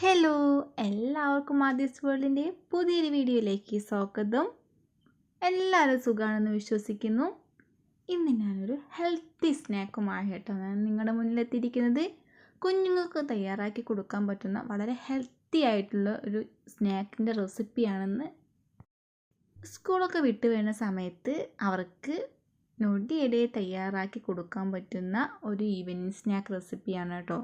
Hello എല്ലാവർക്കും ആദ്യസ് വേൾഡിന്റെ പുതിയൊരു വീഡിയോയിലേക്ക് സ്വാഗതം. എല്ലാവരും സുഖമാണെന്ന് വിശ്വസിക്കുന്നു. ഇന്ന് ഞാനൊരു ഹെൽത്തി സ്നാക്കുമായിട്ടാണ് ഞാൻ നിങ്ങളുടെ മുന്നിലെത്തിയിരിക്കുന്നത് കുഞ്ഞുങ്ങൾക്ക് തയ്യാറാക്കി കൊടുക്കാൻ പറ്റുന്ന വളരെ ഹെൽത്തി ആയിട്ടുള്ള ഒരു സ്നാക്കിന്റെ റെസിപ്പിയാണെന്ന് സ്കൂളൊക്കെ വിട്ട് വരുന്ന സമയത്ത് അവർക്ക് നൊടിയിടെ തയ്യാറാക്കി കൊടുക്കാൻ പറ്റുന്ന ഒരു ഈവനിങ് സ്നാക്ക് റെസിപ്പിയാണ് കേട്ടോ.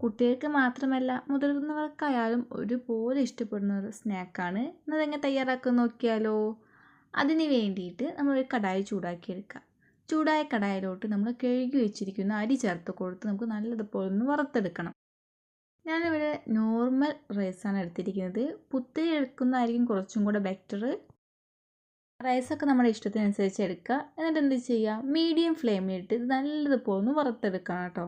കുട്ടികൾക്ക് മാത്രമല്ല മുതിർന്നവർക്കായാലും ഒരുപോലെ ഇഷ്ടപ്പെടുന്ന ഒരു സ്നാക്കാണ് എന്നതെങ്ങനെ തയ്യാറാക്കാൻ നോക്കിയാലോ? അതിന് വേണ്ടിയിട്ട് നമ്മൾ ഒരു കടായി ചൂടാക്കിയെടുക്കുക. ചൂടായ കടായിലോട്ട് നമ്മൾ കഴുകി വെച്ചിരിക്കുന്ന അരി ചേർത്ത് കൊടുത്ത് നമുക്ക് നല്ലതുപോലെ ഒന്ന് വറുത്തെടുക്കണം. ഞാനിവിടെ നോർമൽ റൈസാണ് എടുത്തിരിക്കുന്നത്. പുത്തിരി എടുക്കുന്നതായിരിക്കും കുറച്ചും കൂടെ ബെറ്റർ റൈസൊക്കെ നമ്മുടെ ഇഷ്ടത്തിനനുസരിച്ച് എടുക്കുക. എന്നിട്ട് എന്ത് ചെയ്യുക? മീഡിയം ഫ്ലെയിമിലിട്ട് നല്ലതുപോലെ ഒന്ന് വറുത്തെടുക്കണം കേട്ടോ.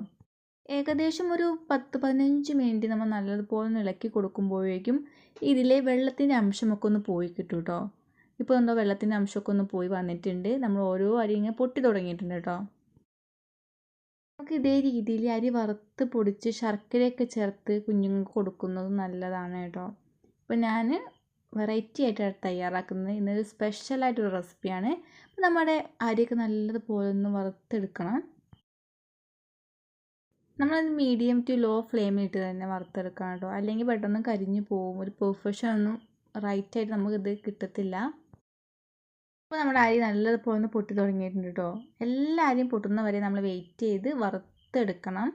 ഏകദേശം ഒരു പത്ത് പതിനഞ്ച് മിനിറ്റ് നമ്മൾ നല്ലതുപോലെ ഒന്ന് ഇളക്കി കൊടുക്കുമ്പോഴേക്കും ഇതിലെ വെള്ളത്തിന്റെ അംശമൊക്കെ ഒന്ന് പോയി കിട്ടും കേട്ടോ. ഇപ്പോൾ എന്തോ വെള്ളത്തിന്റെ അംശമൊക്കെ ഒന്ന് പോയി വന്നിട്ടുണ്ട്. നമ്മൾ ഓരോ അരി ഇങ്ങനെ പൊട്ടി തുടങ്ങിയിട്ടുണ്ട് കേട്ടോ. നമുക്ക് ഇതേ രീതിയിൽ അരി വറുത്ത് പൊടിച്ച് ശർക്കരയൊക്കെ ചേർത്ത് കുഞ്ഞുങ്ങൾക്ക് കൊടുക്കുന്നത് നല്ലതാണ് കേട്ടോ. ഇപ്പോൾ ഞാൻ വെറൈറ്റി ആയിട്ടാണ് തയ്യാറാക്കുന്നത്. ഇന്നൊരു സ്പെഷ്യലായിട്ടൊരു റെസിപ്പിയാണ്. അപ്പോൾ നമ്മുടെ അരിയൊക്കെ നല്ലതുപോലെ ഒന്ന് വറുത്തെടുക്കണം. നമ്മളത് മീഡിയം ടു ലോ ഫ്ലെയിമിലിട്ട് തന്നെ വറുത്തെടുക്കണം കേട്ടോ. അല്ലെങ്കിൽ പെട്ടെന്ന് കരിഞ്ഞു പോകും. ഒരു പെർഫെക്ഷൻ ഒന്നും റൈറ്റായിട്ട് നമുക്കിത് കിട്ടത്തില്ല. അപ്പോൾ നമ്മുടെ അരി നല്ലതുപോലെ ഒന്ന് പൊട്ടി തുടങ്ങിയിട്ടുണ്ട് കേട്ടോ. എല്ലാ അരിയും പൊട്ടുന്നവരെ നമ്മൾ വെയിറ്റ് ചെയ്ത് വറുത്തെടുക്കണം.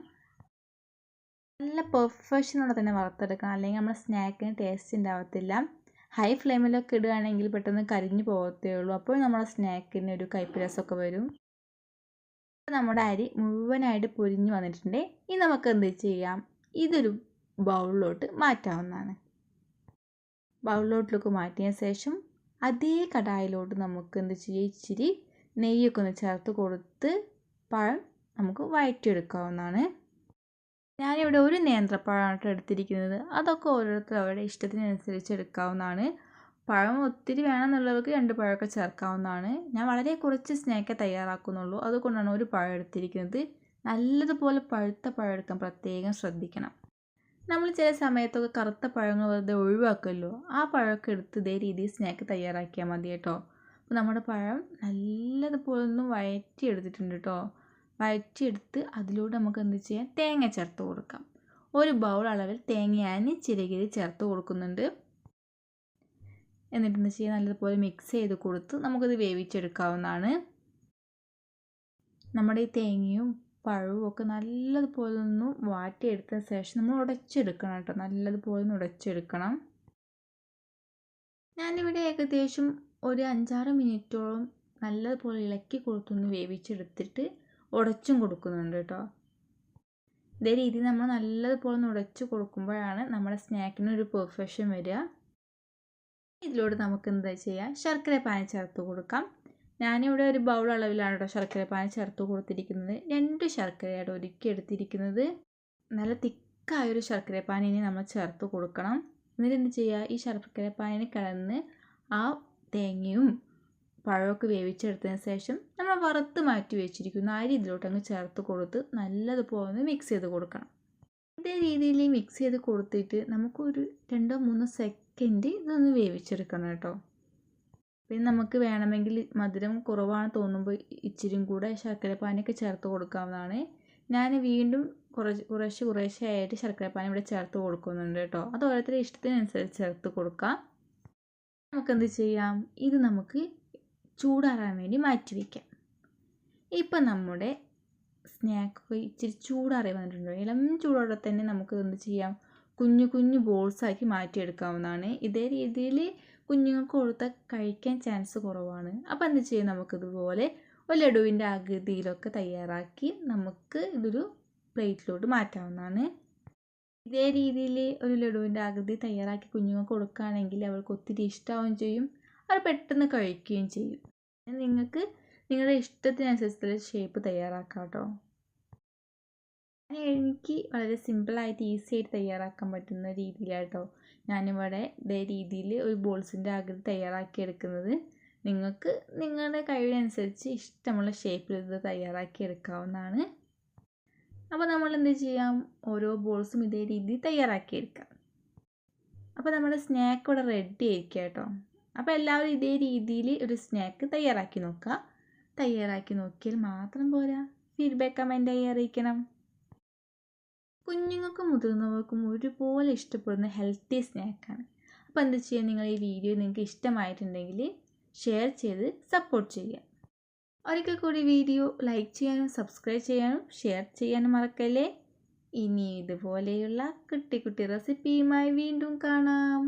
നല്ല പെർഫെക്ഷനോടെ തന്നെ വറുത്തെടുക്കണം. അല്ലെങ്കിൽ നമ്മുടെ സ്നാക്കിന് ടേസ്റ്റ് ഉണ്ടാവത്തില്ല. ഹൈ ഫ്ലെയിമിലൊക്കെ ഇടുകയാണെങ്കിൽ പെട്ടെന്ന് കരിഞ്ഞു പോകത്തേ ഉള്ളൂ. അപ്പോൾ നമ്മുടെ സ്നാക്കിന് ഒരു കയ്പ്പ് രസമൊക്കെ വരും. നമ്മുടെ അരി മുഴുവനായിട്ട് പൊരിഞ്ഞ് വന്നിട്ടുണ്ട്. ഇനി നമുക്ക് എന്ത് ചെയ്യാം? ഇതൊരു ബൗളിലോട്ട് മാറ്റാവുന്നതാണ്. ബൗളിലോട്ടിലേക്ക് മാറ്റിയ ശേഷം അതേ കടായിലോട്ട് നമുക്ക് എന്ത് ചെയ്യുക ഇച്ചിരി നെയ്യൊക്കെ ഒന്ന് ചേർത്ത് കൊടുത്ത് പഴം നമുക്ക് വഴറ്റിയെടുക്കാവുന്നതാണ്. ഞാനിവിടെ ഒരു നേന്ത്രപ്പഴമാണ് എടുത്തിരിക്കുന്നത്. അതൊക്കെ ഓരോരുത്തർ അവരുടെ ഇഷ്ടത്തിനനുസരിച്ച് എടുക്കാവുന്നതാണ്. പഴം ഒത്തിരി വേണമെന്നുള്ളവർക്ക് രണ്ട് പഴമൊക്കെ ചേർക്കാവുന്നതാണ്. ഞാൻ വളരെ കുറച്ച് സ്നാക്കേ തയ്യാറാക്കുന്നുള്ളൂ. അതുകൊണ്ടാണ് ഒരു പഴം എടുത്തിരിക്കുന്നത്. നല്ലതുപോലെ പഴുത്ത പഴം എടുക്കാൻ പ്രത്യേകം ശ്രദ്ധിക്കണം. നമ്മൾ ചില സമയത്തൊക്കെ കറുത്ത പഴങ്ങൾ വെറുതെ ഒഴിവാക്കുമല്ലോ ആ പഴമൊക്കെ എടുത്ത് ഇതേ രീതിയിൽ സ്നാക്ക് തയ്യാറാക്കിയാൽ മതി കേട്ടോ. അപ്പോൾ നമ്മുടെ പഴം നല്ലതുപോലെ ഒന്ന് വഴറ്റി എടുത്തിട്ടുണ്ട് കേട്ടോ. വഴറ്റിയെടുത്ത് അതിലൂടെ നമുക്ക് എന്ത് ചെയ്യാം? തേങ്ങ ചേർത്ത് കൊടുക്കാം. ഒരു ബൗൾ അളവിൽ തേങ്ങ ചിരകിരി ചേർത്ത് കൊടുക്കുന്നുണ്ട്. എന്നിട്ട് എന്ത് ചെയ്യുക നല്ലതുപോലെ മിക്സ് ചെയ്ത് കൊടുത്ത് നമുക്കത് വേവിച്ചെടുക്കാവുന്നതാണ്. നമ്മുടെ ഈ തേങ്ങയും പഴവും ഒക്കെ നല്ലതുപോലെ ഒന്ന് വാട്ടിയെടുത്ത ശേഷം നമ്മൾ ഉടച്ചെടുക്കണം കേട്ടോ. നല്ലതുപോലെ ഒന്ന് ഉടച്ചെടുക്കണം. ഞാനിവിടെ ഏകദേശം ഒരു അഞ്ചാറ് മിനിറ്റോളം നല്ലതുപോലെ ഇളക്കി കൊടുത്തൊന്ന് വേവിച്ചെടുത്തിട്ട് ഉടച്ചും കൊടുക്കുന്നുണ്ട് കേട്ടോ. ഇതേ രീതി നമ്മൾ നല്ലതുപോലെ ഒന്ന് ഉടച്ച് കൊടുക്കുമ്പോഴാണ് നമ്മുടെ സ്നാക്കിന് ഒരു പെർഫെക്ഷൻ വരിക. ഇതിലൂടെ നമുക്ക് എന്താ ചെയ്യാം? ശർക്കര പാനി ചേർത്ത് കൊടുക്കാം. ഞാനിവിടെ ഒരു ബൗൾ അളവിലാണ് കേട്ടോ ശർക്കര പാനി ചേർത്ത് കൊടുത്തിരിക്കുന്നത്. രണ്ട് ശർക്കരയാണ് ഒരുക്കി എടുത്തിരിക്കുന്നത്. നല്ല തിക്കായൊരു ശർക്കര പാനി ഇനി നമ്മൾ ചേർത്ത് കൊടുക്കണം. എന്നിട്ട് എന്ത് ചെയ്യുക ഈ ശർക്കര പാനിന് കിടന്ന് ആ തേങ്ങയും പഴമൊക്കെ വേവിച്ചെടുത്തതിന് ശേഷം നമ്മൾ വറുത്ത് മാറ്റി വെച്ചിരിക്കുന്ന. അരി ഇതിലോട്ട് അങ്ങ് ചേർത്ത് കൊടുത്ത് നല്ലതുപോലെ മിക്സ് ചെയ്ത് കൊടുക്കണം. ഇതേ രീതിയിൽ മിക്സ് ചെയ്ത് കൊടുത്തിട്ട് നമുക്കൊരു രണ്ടോ മൂന്നോ സെക്കൻഡ് ഇതൊന്ന് വേവിച്ചെടുക്കണം കേട്ടോ. പിന്നെ നമുക്ക് വേണമെങ്കിൽ മധുരം കുറവാണ് തോന്നുമ്പോൾ ഇച്ചിരിയും കൂടെ ശർക്കരപ്പാനിയൊക്കെ ചേർത്ത് കൊടുക്കാവുന്നതാണ്. ഞാൻ വീണ്ടും കുറച്ച് കുറേശ്ശെ കുറേശ്ശെ ആയിട്ട് ശർക്കരപ്പാനി ഇവിടെ ചേർത്ത് കൊടുക്കുന്നുണ്ട് കേട്ടോ. അത് ഓരോരുത്തരുടെ ഇഷ്ടത്തിനനുസരിച്ച് ചേർത്ത് കൊടുക്കാം. നമുക്കെന്ത് ചെയ്യാം? ഇത് നമുക്ക് ചൂടാറാൻ വേണ്ടി മാറ്റി വയ്ക്കാം ഇപ്പം നമ്മുടെ സ്നാക്ക് ഇച്ചിരി ചൂടാറി വന്നിട്ടുണ്ട്. ഇളം ചൂടോടെ തന്നെ നമുക്ക് എന്ത് ചെയ്യാം? കുഞ്ഞു കുഞ്ഞു ബോൾസാക്കി മാറ്റിയെടുക്കാവുന്നതാണ്. ഇതേ രീതിയിൽ കുഞ്ഞുങ്ങൾക്ക് കൊടുത്താൽ കഴിക്കാൻ ചാൻസ് കുറവാണ്. അപ്പോൾ എന്ത് ചെയ്യും നമുക്കിതുപോലെ ഒരു ലഡുവിന്റെ ആകൃതിയിലൊക്കെ തയ്യാറാക്കി നമുക്ക് ഇതൊരു പ്ലേറ്റിലോട്ട് മാറ്റാവുന്നതാണ്. ഇതേ രീതിയിൽ ഒരു ലഡുവിന്റെ ആകൃതി തയ്യാറാക്കി കുഞ്ഞുങ്ങൾക്ക് കൊടുക്കുകയാണെങ്കിൽ അവർക്ക് ഒത്തിരി ഇഷ്ടമാവുകയും ചെയ്യും. അവർ പെട്ടെന്ന് കഴിക്കുകയും ചെയ്യും. നിങ്ങൾക്ക് നിങ്ങളുടെ ഇഷ്ടത്തിനനുസരിച്ചുള്ള ഷേപ്പ് തയ്യാറാക്കാം കേട്ടോ. എനിക്ക് വളരെ സിമ്പിളായിട്ട് ഈസി ആയിട്ട് തയ്യാറാക്കാൻ പറ്റുന്ന രീതിയിലാട്ടോ. ഞാനിവിടെ ഇതേ രീതിയിൽ ഒരു ബോൾസിന്റെ ആകൃതി തയ്യാറാക്കി എടുക്കുന്നത്. നിങ്ങൾക്ക് നിങ്ങളുടെ കഴിവിനനുസരിച്ച് ഇഷ്ടമുള്ള ഷേപ്പിൽ ഇത് തയ്യാറാക്കി എടുക്കാവുന്നതാണ്. അപ്പോൾ നമ്മൾ എന്ത് ചെയ്യാം? ഓരോ ബോൾസും ഇതേ രീതിയിൽ തയ്യാറാക്കി എടുക്കാം. അപ്പോൾ നമ്മുടെ സ്നാക്ക് ഇവിടെ റെഡി ആയിരിക്കുക കേട്ടോ അപ്പോൾ എല്ലാവരും ഇതേ രീതിയിൽ ഒരു സ്നാക്ക് തയ്യാറാക്കി നോക്കുക. തയ്യാറാക്കി നോക്കിയാൽ മാത്രം പോരാ. ഫീഡ്ബാക്ക് കമന്റായി അറിയിക്കണം. കുഞ്ഞുങ്ങൾക്കും മുതിർന്നവർക്കും ഒരുപോലെ ഇഷ്ടപ്പെടുന്ന ഹെൽത്തി സ്നാക്കാണ് അപ്പോൾ എന്താ ചെയ്യുക നിങ്ങൾ ഈ വീഡിയോ നിങ്ങൾക്ക് ഇഷ്ടമായിട്ടുണ്ടെങ്കിൽ ഷെയർ ചെയ്ത് സപ്പോർട്ട് ചെയ്യുക. ഒരിക്കൽ കൂടി വീഡിയോ ലൈക്ക് ചെയ്യാനും സബ്സ്ക്രൈബ് ചെയ്യാനും ഷെയർ ചെയ്യാനും മറക്കല്ലേ? ഇനി ഇതുപോലെയുള്ള കുട്ടി കുട്ടി റെസിപ്പിയുമായി വീണ്ടും കാണാം.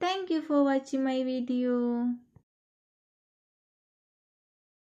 Thank you for watching my video